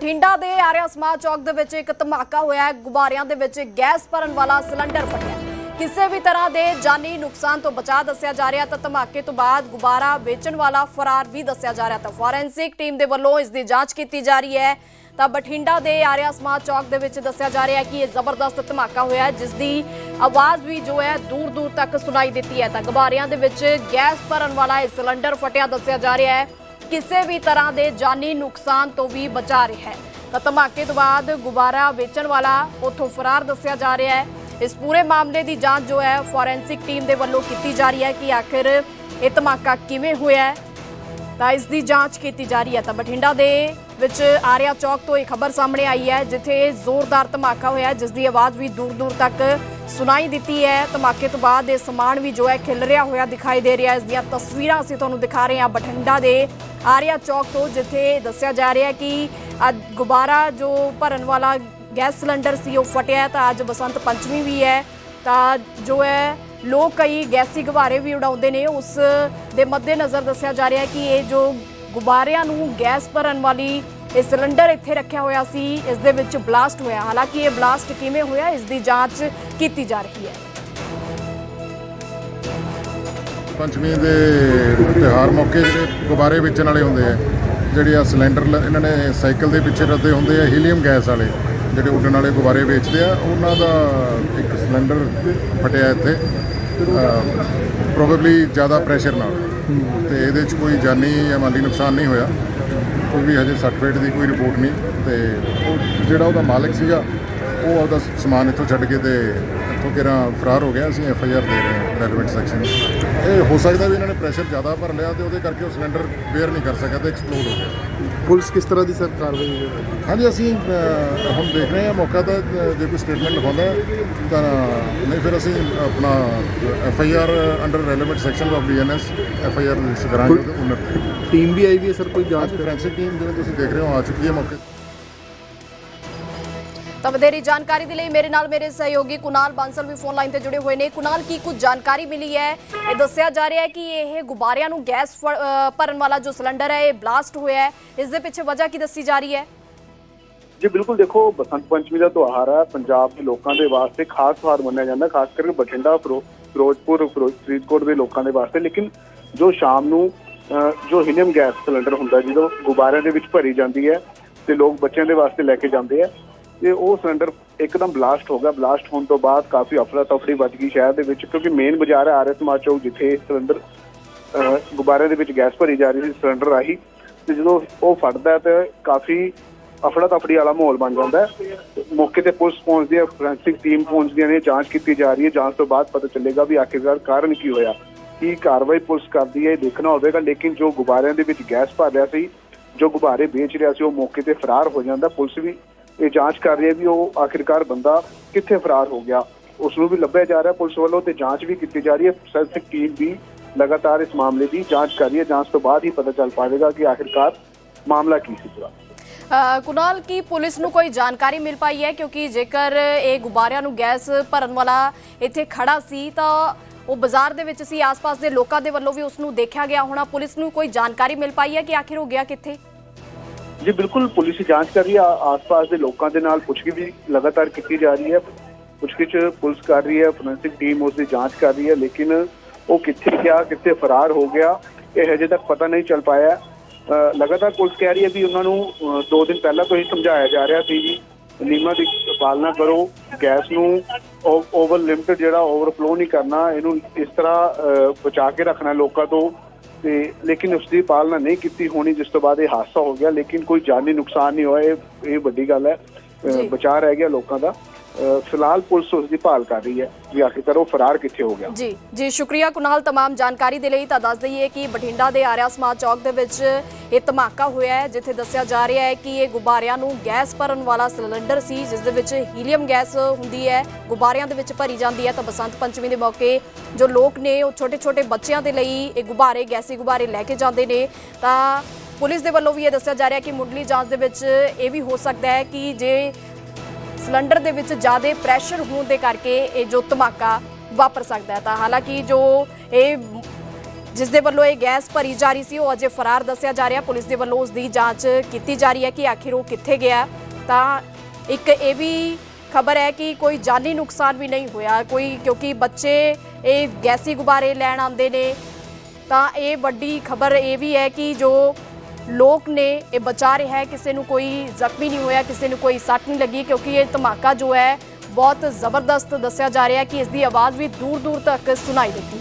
ਬਠਿੰਡਾ ਦੇ ਆਰਿਆ ਸਮਾਜ ਚੌਕ ਦੇ ਵਿੱਚ ਇੱਕ ਧਮਾਕਾ ਹੋਇਆ ਹੈ। ਗੁਬਾਰਿਆਂ ਦੇ ਵਿੱਚ ਗੈਸ ਭਰਨ ਵਾਲਾ ਸਿਲੰਡਰ ਫਟਿਆ। ਕਿਸੇ ਵੀ ਤਰ੍ਹਾਂ ਦੇ ਜਾਨੀ ਨੁਕਸਾਨ ਤੋਂ ਬਚਾ ਦੱਸਿਆ ਜਾ ਰਿਹਾ ਤਾਂ ਧਮਾਕੇ ਤੋਂ ਬਾਅਦ ਗੁਬਾਰਾ ਵੇਚਣ ਵਾਲਾ ਫਰਾਰ ਵੀ ਦੱਸਿਆ ਜਾ ਰਿਹਾ ਤਾਂ ਫੋਰੈਂਸਿਕ ਟੀਮ ਦੇ ਵੱਲੋਂ ਇਸ ਦੀ ਜਾਂਚ ਕੀਤੀ ਜਾ ਰਹੀ ਹੈ। ਤਾਂ ਬਠਿੰਡਾ ਦੇ ਆਰਿਆ ਸਮਾਜ ਚੌਕ ਦੇ ਵਿੱਚ ਦੱਸਿਆ ਜਾ ਰਿਹਾ ਕਿ ਇਹ ਜ਼ਬਰਦਸਤ ਧਮਾਕਾ ਹੋਇਆ ਹੈ, ਜਿਸ ਦੀ ਆਵਾਜ਼ ਵੀ ਜੋ ਹੈ ਦੂਰ ਦੂਰ ਤੱਕ ਸੁਣਾਈ ਦਿੱਤੀ ਹੈ। ਤਾਂ ਗੁਬਾਰਿਆਂ ਦੇ ਵਿੱਚ ਗੈਸ ਭਰਨ ਵਾਲਾ ਇਹ ਸਿਲੰਡਰ ਫਟਿਆ ਦੱਸਿਆ ਜਾ ਰਿਹਾ ਹੈ। ਕਿਸੇ ਵੀ ਤਰ੍ਹਾਂ ਦੇ ਜਾਨੀ ਨੁਕਸਾਨ ਤੋਂ ਵੀ ਬਚਾ ਰਿਹਾ ਹੈ। ਤਾਂ ਧਮਾਕੇ ਤੋਂ ਬਾਅਦ ਗੁਬਾਰਾ ਵੇਚਣ ਵਾਲਾ ਉੱਥੋਂ ਫਰਾਰ ਦੱਸਿਆ ਜਾ ਰਿਹਾ ਹੈ। ਇਸ ਪੂਰੇ ਮਾਮਲੇ ਦੀ ਜਾਂਚ ਜੋ ਹੈ ਫੋਰੈਂਸਿਕ ਟੀਮ ਦੇ ਵੱਲੋਂ ਕੀਤੀ ਜਾ ਰਹੀ ਹੈ ਕਿ ਆਖਿਰ ਇਹ ਧਮਾਕਾ ਕਿਵੇਂ ਹੋਇਆ ਹੈ। ਤਾਂ ਇਸ ਦੀ ਜਾਂਚ ਕੀਤੀ ਜਾ ਰਹੀ ਹੈ। ਤਾਂ ਬਠਿੰਡਾ ਦੇ ਵਿੱਚ ਆਰਿਆ ਚੌਕ ਤੋਂ ਇਹ ਖਬਰ ਸਾਹਮਣੇ ਆਈ ਹੈ, ਜਿੱਥੇ ਜ਼ੋਰਦਾਰ ਧਮਾਕਾ ਹੋਇਆ ਜਿਸ ਦੀ ਆਵਾਜ਼ ਵੀ ਦੂਰ ਦੂਰ ਤੱਕ ਸੁਣਾਈ ਦਿੱਤੀ ਹੈ। ਧਮਾਕੇ ਤੋਂ ਬਾਅਦ ਇਹ ਸਮਾਨ ਵੀ ਜੋ ਹੈ ਖਿਲ ਰਿਹਾ ਹੋਇਆ ਦਿਖਾਈ ਦੇ ਰਿਹਾ ਹੈ। ਇਸ ਦੀਆਂ ਤਸਵੀਰਾਂ ਅਸੀਂ ਤੁਹਾਨੂੰ ਦਿਖਾ ਰਹੇ ਹਾਂ ਬਠਿੰਡਾ ਦੇ ਆਰੀਆ ਚੌਕ ਤੋਂ, ਜਿੱਥੇ ਦੱਸਿਆ ਜਾ ਰਿਹਾ ਹੈ ਕਿ ਅੱਜ ਗੁਬਾਰਾ ਜੋ ਭਰਨ ਵਾਲਾ ਗੈਸ ਸਿਲੰਡਰ ਸੀ, ਉਹ ਫਟਿਆ ਤਾਂ ਅੱਜ ਬਸੰਤ ਪੰਚਮੀ ਵੀ ਹੈ। ਤਾਂ ਜੋ ਹੈ, ਲੋਕ ਕਈ ਗੈਸੀ ਗੁਬਾਰੇ ਵੀ ਉਡਾਉਂਦੇ ਨੇ। ਉਸ ਦੇ ਮੱਦੇਨਜ਼ਰ ਦੱਸਿਆ ਜਾ ਰਿਹਾ ਹੈ ਕਿ ਇਹ ਜੋ ਗੁਬਾਰਿਆਂ ਨੂੰ ਗੈਸ ਭਰਨ ਵਾਲੀ ਇਹ ਸਿਲੰਡਰ ਇੱਥੇ ਰੱਖਿਆ ਹੋਇਆ ਸੀ, ਇਸ ਦੇ ਵਿੱਚ ਬਲਾਸਟ ਹੋਇਆ। ਹਾਲਾਂਕਿ ਇਹ ਬਲਾਸਟ ਕਿਵੇਂ ਹੋਇਆ, ਇਸ ਦੀ ਜਾਂਚ ਕੀਤੀ ਜਾ ਰਹੀ ਹੈ। ਪੰਚਮੀ ਦੇ ਤਿਉਹਾਰ ਮੌਕੇ ਜਿਹੜੇ ਗੁਬਾਰੇ ਵੇਚਣ ਵਾਲੇ ਹੁੰਦੇ ਆ, ਜਿਹੜੇ ਆ ਸਿਲੰਡਰ ਇਹਨਾਂ ਨੇ ਸਾਈਕਲ ਦੇ ਪਿੱਛੇ ਰੱਖਦੇ ਹੁੰਦੇ ਆ, ਹੀਲੀਅਮ ਗੈਸ ਵਾਲੇ, ਜਿਹੜੇ ਉੱਡਣ ਵਾਲੇ ਗੁਬਾਰੇ ਵੇਚਦੇ ਆ, ਉਹਨਾਂ ਦਾ ਇੱਕ ਸਿਲੰਡਰ ਫਟਿਆ ਇੱਥੇ ਪ੍ਰੋਬੇਬਲੀ ਜ਼ਿਆਦਾ ਪ੍ਰੈਸ਼ਰ ਨਾਲ। ਤੇ ਇਹਦੇ 'ਚ ਕੋਈ ਜਾਨੀ ਜਾਂ ਮਾਲੀ ਨੁਕਸਾਨ ਨਹੀਂ ਹੋਇਆ। ਕੋਈ ਵੀ ਹਜੇ ਸਰਟੀਫਿਕੇਟ ਦੀ ਕੋਈ ਰਿਪੋਰਟ ਨਹੀਂ ਤੇ ਉਹ ਜਿਹੜਾ ਉਹਦਾ ਮਾਲਕ ਸੀਗਾ, ਉਹ ਆਪਦਾ ਸਮਾਨ ਇੱਥੋਂ ਛੱਡ ਕੇ ਤੇ ਇੱਥੋਂ ਕਿਹੜਾ ਫਰਾਰ ਹੋ ਗਿਆ, ਅਸੀਂ ਐਫ ਆਈ ਆਰ ਦੇ ਰਹੇ ਹਾਂ ਰੈਲੇਵੈਂਟ ਸੈਕਸ਼ਨ ਇਹ ਹੋ ਸਕਦਾ ਵੀ ਇਹਨਾਂ ਨੇ ਪ੍ਰੈਸ਼ਰ ਜ਼ਿਆਦਾ ਭਰ ਲਿਆ ਤੇ ਉਹਦੇ ਕਰਕੇ ਉਹ ਸਿਲੰਡਰ ਬੇਅਰ ਨਹੀਂ ਕਰ ਸਕਿਆ ਤੇ ਐਕਸਪਲੋਡ ਹੋ ਗਿਆ। ਪੁਲਿਸ ਕਿਸ ਤਰ੍ਹਾਂ ਦੀ ਸਰ ਕਾਰਵਾਈ ਹੈ? ਹਾਂਜੀ ਅਸੀਂ ਅਹ, ਹੁਣ ਦੇਖ ਰਹੇ ਹਾਂ ਮੌਕਾ ਤਾਂ ਅਹ, ਜੇ ਕੋਈ ਸਟੇਟਮੈਂਟ ਲਿਖਾਉਂਦਾ ਹੈ, ਤਾਂ ਨਹੀਂ ਫਿਰ ਅਸੀਂ ਆਪਣਾ F I R under relevant section of BNS F I R register ਕਰਾਂਗੇ ਉਹਦੇ ਓਨਰ ਟੀਮ ਵੀ ਆਈ ਵੀ ਹੈ ਸਰ ਕੋਈ ਜਾਂਚ ਅੱਜ ਫੋਰੈਂਸਿਕ ਟੀਮ ਜਿਵੇਂ ਤੁਸੀਂ ਦੇਖ ਰਹੇ ਹੋ ਆ ਚੁੱਕੀ ਹੈ ਮੌਕੇ ਤੇ। ਤਾਂ ਵਧੇਰੀ ਜਾਣਕਾਰੀ ਦੇ ਲਈ ਮੇਰੇ ਨਾਲ ਮੇਰੇ ਸਹਿਯੋਗੀ ਕੁਨਾਲ ਬਾਂਸਲ ਵੀ ਫੋਨ ਲਾਈਨ ਤੇ ਜੁੜੇ ਹੋਏ ਨੇ। ਕੁਨਾਲ ਕੀ ਕੁਝ ਜਾਣਕਾਰੀ ਮਿਲੀ ਹੈ? ਇਹ ਦੱਸਿਆ ਜਾ ਰਿਹਾ ਹੈ ਕਿ ਇਹ ਗੁਬਾਰਿਆਂ ਨੂੰ ਗੈਸ ਭਰਨ ਵਾਲਾ ਜੋ ਸਿਲੰਡਰ ਹੈ ਇਹ ਬਲਾਸਟ ਹੋਇਆ ਹੈ। ਇਸ ਦੇ ਪਿੱਛੇ ਵਜ੍ਹਾ ਕੀ ਦੱਸੀ ਜਾ ਰਹੀ ਹੈ? ਜੀ ਬਿਲਕੁਲ ਦੇਖੋ ਬਸੰਤ ਪੰਚਮੀ ਦਾ ਤਿਉਹਾਰ ਹੈ। ਪੰਜਾਬ ਦੇ ਲੋਕਾਂ ਦੇ ਵਾਸਤੇ ਖਾਸ ਤਿਉਹਾਰ ਮੰਨਿਆ ਜਾਂਦਾ ਖਾਸ ਕਰਕੇ ਬਠਿੰਡਾ ਫਿਰੋਜ਼ਪੁਰ ਫਰੀਦਕੋਟ ਦੇ ਲੋਕਾਂ ਦੇ ਵਾਸਤੇ। ਲੇਕਿਨ ਜੋ ਸ਼ਾਮ ਨੂੰ ਅਹ, ਜੋ ਹੀਲੀਅਮ ਗੈਸ ਸਿਲੰਡਰ ਹੁੰਦਾ ਜਦੋਂ ਗੁਬਾਰਿਆਂ ਦੇ ਵਿੱਚ ਭਰੀ ਜਾਂਦੀ ਹੈ ਤੇ ਲੋਕ ਬੱਚਿਆਂ ਦੇ ਵਾਸਤੇ ਲੈ ਕੇ ਜਾਂਦੇ ਆ ਤੇ ਉਹ ਸਿਲੰਡਰ ਇੱਕਦਮ ਬਲਾਸਟ ਹੋ ਗਿਆ। ਬਲਾਸਟ ਹੋਣ ਤੋਂ ਬਾਅਦ ਕਾਫੀ ਅਫਰਾ ਤਫਰੀ ਵੱਜ ਗਈ ਸ਼ਹਿਰ ਦੇ ਵਿੱਚ ਕਿਉਂਕਿ ਮੇਨ ਬਾਜ਼ਾਰ ਹੈ ਆਰਐਸ ਸਮਾਜ ਚੌਕ ਜਿੱਥੇ ਸਿਲੰਡਰ ਅਹ, ਗੁਬਾਰਿਆਂ ਦੇ ਵਿੱਚ ਗੈਸ ਭਰੀ ਜਾ ਰਹੀ ਸੀ ਸਿਲੰਡਰ ਰਾਹੀਂ। ਤੇ ਜਦੋਂ ਉਹ ਫਟਦਾ ਤਾਂ ਕਾਫੀ ਅਫੜਾ ਤਫੜੀ ਵਾਲਾ ਮਾਹੌਲ ਬਣ ਜਾਂਦਾ ਮੌਕੇ ਤੇ ਪੁਲਿਸ ਪਹੁੰਚਦੀ ਹੈ ਫੋਰੈਂਸਿਕ ਟੀਮ ਪਹੁੰਚਦੀਆਂ ਨੇ ਜਾਂਚ ਕੀਤੀ ਜਾ ਰਹੀ ਹੈ। ਜਾਂਚ ਤੋਂ ਬਾਅਦ ਪਤਾ ਚੱਲੇਗਾ ਵੀ ਆਖਿਰਕਾਰ ਕਾਰਨ ਕੀ ਹੋਇਆ। ਕੀ ਕਾਰਵਾਈ ਪੁਲਿਸ ਕਰਦੀ ਹੈ ਇਹ ਦੇਖਣਾ ਹੋਵੇਗਾ ਲੇਕਿਨ ਜੋ ਗੁਬਾਰਿਆਂ ਦੇ ਵਿੱਚ ਗੈਸ ਭਰ ਰਿਹਾ ਸੀ ਜੋ ਗੁਬਾਰੇ ਵੇਚ ਰਿਹਾ ਸੀ ਉਹ ਮੌਕੇ ਤੇ ਫਰਾਰ ਹੋ ਜਾਂਦਾ। ਪੁਲਿਸ ਵੀ ਇਹ ਜਾਂਚ ਕਰ ਰਹੀ ਹੈ ਵੀ ਉਹ ਆਖਿਰਕਾਰ ਬੰਦਾ ਕਿੱਥੇ ਫਰਾਰ ਹੋ ਗਿਆ। ਉਸ ਨੂੰ ਵੀ ਲੱਭਿਆ ਜਾ ਰਿਹਾ, ਪੁਲਿਸ ਵੱਲੋਂ ਤੇ ਜਾਂਚ ਵੀ ਕੀਤੀ ਜਾ ਰਹੀ ਹੈ। ਫੋਰੈਂਸਿਕ ਟੀਮ ਵੀ ਲਗਾਤਾਰ ਇਸ ਮਾਮਲੇ ਦੀ ਜਾਂਚ ਕਰ ਰਹੀ ਹੈ। ਜਾਂਚ ਤੋਂ ਬਾਅਦ ਹੀ ਪਤਾ ਚੱਲ ਪਾਵੇਗਾ ਕਿ ਆਖਿਰਕਾਰ ਮਾਮਲਾ ਕੀ ਸੀ ਪੂਰਾ। ਕੁਨਾਲ, ਕੀ ਪੁਲਿਸ ਨੂੰ ਕੋਈ ਜਾਣਕਾਰੀ ਮਿਲ ਪਾਈ ਹੈ? ਕਿਉਂਕਿ ਜੇਕਰ ਇਹ ਗੁਬਾਰਿਆਂ ਨੂੰ ਗੈਸ ਭਰਨ ਵਾਲਾ ਇੱਥੇ ਖੜਾ ਸੀ, ਤਾਂ ਉਹ ਬਾਜ਼ਾਰ ਦੇ ਵਿੱਚ ਸੀ। ਆਸ-ਪਾਸ ਦੇ ਲੋਕਾਂ ਦੇ ਵੱਲੋਂ ਵੀ ਉਸ ਨੂੰ ਦੇਖਿਆ ਗਿਆ ਹੋਣਾ। ਪੁਲਿਸ ਨੂੰ ਕੋਈ ਜਾਣਕਾਰੀ ਮਿਲ ਪਾਈ ਹੈ ਕਿ ਆਖਿਰ ਉਹ ਗਿਆ ਕਿੱਥੇ? ਜੀ ਬਿਲਕੁਲ ਪੁਲਿਸ ਜਾਂਚ ਕਰ ਰਹੀ ਹੈ ਆਸ-ਪਾਸ ਦੇ ਲੋਕਾਂ ਦੇ ਨਾਲ ਪੁੱਛਗਿੱਛ ਵੀ ਲਗਾਤਾਰ ਕੀਤੀ ਜਾ ਰਹੀ ਹੈ। ਪੁੱਛਗਿੱਛ ਪੁਲਿਸ ਕਰ ਰਹੀ ਹੈ ਫੋਰੈਂਸਿਕ ਟੀਮ ਉਸ ਦੀ ਜਾਂਚ ਕਰ ਰਹੀ ਹੈ ਲੇਕਿਨ ਉਹ ਕਿੱਥੇ ਗਿਆ ਕਿੱਥੇ ਫਰਾਰ ਹੋ ਗਿਆ ਇਹ ਹਜੇ ਤੱਕ ਪਤਾ ਨਹੀਂ ਚੱਲ ਪਾਇਆ। ਲਗਾਤਾਰ ਪੁਲਿਸ ਕਹਿ ਰਹੀ ਹੈ ਵੀ ਉਹਨਾਂ ਨੂੰ ਅ, ਦੋ ਦਿਨ ਪਹਿਲਾਂ ਤੋਂ ਹੀ ਸਮਝਾਇਆ ਜਾ ਰਿਹਾ ਸੀ ਜੀ ਨਿਯਮਾਂ ਦੀ ਪਾਲਣਾ ਕਰੋ ਗੈਸ ਨੂੰ ਓਵਰ ਲਿਮਟ ਜਿਹੜਾ ਓਵਰਫਲੋ ਨਹੀਂ ਕਰਨਾ ਇਹਨੂੰ ਇਸ ਤਰ੍ਹਾਂ ਬਚਾ ਕੇ ਰੱਖਣਾ ਲੋਕਾਂ ਤੋਂ। ਤੇ ਲੇਕਿਨ ਉਸ ਦੀ ਪਾਲਣਾ ਨਹੀਂ ਕੀਤੀ ਹੋਣੀ ਜਿਸ ਤੋਂ ਬਾਅਦ ਇਹ ਹਾਦਸਾ ਹੋ ਗਿਆ। ਲੇਕਿਨ ਕੋਈ ਜਾਨੀ ਨੁਕਸਾਨ ਨਹੀਂ ਹੋਇਆ। ਇਹ ਵੱਡੀ ਗੱਲ ਹੈ। ਅ, ਜੀ। ਬਚਾ ਰਹਿ ਗਿਆ ਲੋਕਾਂ ਦਾ। ਫਿਲਹਾਲ ਪੁਲਿਸ ਉਸ ਦੀ ਭਾਲ ਕਰ ਰਹੀ ਹੈ ਵੀ ਆਖਿਰਕਾਰ ਉਹ ਫਰਾਰ ਕਿੱਥੇ ਹੋ ਗਿਆ ਜੀ ਜੀ ਸ਼ੁਕਰੀਆ ਕੁਨਾਲ तमाम ਜਾਣਕਾਰੀ ਦੇ ਲਈ ਤਾਂ ਦੱਸ ਦਈਏ ਕਿ ਬਠਿੰਡਾ ਦੇ ਆਰਿਆ ਸਮਾਜ ਚੌਕ ਦੇ ਵਿੱਚ ਇਹ ਧਮਾਕਾ ਹੋਇਆ ਹੈ ਜਿੱਥੇ ਦੱਸਿਆ ਜਾ ਰਿਹਾ ਹੈ ਕਿ ਇਹ ਗੁਬਾਰਿਆਂ ਨੂੰ ਗੈਸ ਭਰਨ ਵਾਲਾ ਸਿਲੰਡਰ ਸੀ ਜਿਸ ਦੇ ਵਿੱਚ ਹੀਲੀਅਮ ਗੈਸ ਹੁੰਦੀ ਹੈ ਗੁਬਾਰਿਆਂ ਦੇ ਵਿੱਚ ਭਰੀ ਜਾਂਦੀ ਹੈ ਤਾਂ ਬਸੰਤ ਪੰਚਮੀ ਦੇ ਮੌਕੇ ਜੋ ਲੋਕ ਨੇ ਉਹ ਛੋਟੇ-ਛੋਟੇ ਬੱਚਿਆਂ ਦੇ ਲਈ ਇਹ ਗੁਬਾਰੇ ਗੈਸੀ ਗੁਬਾਰੇ ਲੈ ਕੇ ਜਾਂਦੇ ਨੇ ਤਾਂ ਪੁਲਿਸ ਦੇ ਵੱਲੋਂ ਵੀ ਇਹ ਦੱਸਿਆ ਜਾ ਰਿਹਾ ਕਿ ਮੁੱਢਲੀ ਜਾਂਚ ਦੇ ਵਿੱਚ ਇਹ ਵੀ ਹੋ ਸਕਦਾ ਹੈ ਕਿ ਜੇ ਸਿਲੰਡਰ ਦੇ ਵਿੱਚ ਜ਼ਿਆਦਾ ਪ੍ਰੈਸ਼ਰ ਹੋਣ ਦੇ ਕਰਕੇ ਇਹ ਜੋ ਧਮਾਕਾ ਵਾਪਰ ਸਕਦਾ ਹੈ ਤਾਂ ਹਾਲਾਂਕਿ ਜੋ ਇਹ ਜਿਸ ਦੇ ਵੱਲੋਂ ਇਹ ਗੈਸ ਭਰੀ ਜਾ ਰਹੀ ਸੀ, ਉਹ ਅਜੇ ਫਰਾਰ ਦੱਸਿਆ ਜਾ ਰਿਹਾ। ਪੁਲਿਸ ਦੇ ਵੱਲੋਂ ਉਸ ਦੀ ਜਾਂਚ ਕੀਤੀ ਜਾ ਰਹੀ ਹੈ ਕਿ ਆਖਿਰ ਉਹ ਕਿੱਥੇ ਗਿਆ ਤਾਂ ਇੱਕ ਇਹ ਵੀ ਖਬਰ ਹੈ ਕਿ ਕੋਈ ਜਾਨੀ ਨੁਕਸਾਨ ਵੀ ਨਹੀਂ ਹੋਇਆ। ਕੋਈ ਕਿਉਂਕਿ ਬੱਚੇ ਇਹ ਗੈਸੀ ਗੁਬਾਰੇ ਲੈਣ ਆਉਂਦੇ ਨੇ। ਤਾਂ ਇਹ ਵੱਡੀ ਖਬਰ ਇਹ ਵੀ ਹੈ ਕਿ ਜੋ ਲੋਕ ਨੇ, ਇਹ ਬਚਾ ਰਿਹਾ ਹੈ, ਕਿਸੇ ਨੂੰ ਕੋਈ ਜ਼ਖਮੀ ਨਹੀਂ ਹੋਇਆ, ਕਿਸੇ ਨੂੰ ਕੋਈ ਸੱਟ ਨਹੀਂ ਲੱਗੀ, ਕਿਉਂਕਿ ਇਹ ਧਮਾਕਾ ਜੋ ਹੈ, ਬਹੁਤ ਜ਼ਬਰਦਸਤ ਦੱਸਿਆ ਜਾ ਰਿਹਾ ਹੈ ਕਿ ਇਸ ਦੀ ਆਵਾਜ਼ ਵੀ ਦੂਰ ਦੂਰ ਤੱਕ ਸੁਣਾਈ ਦਿੱਤੀ।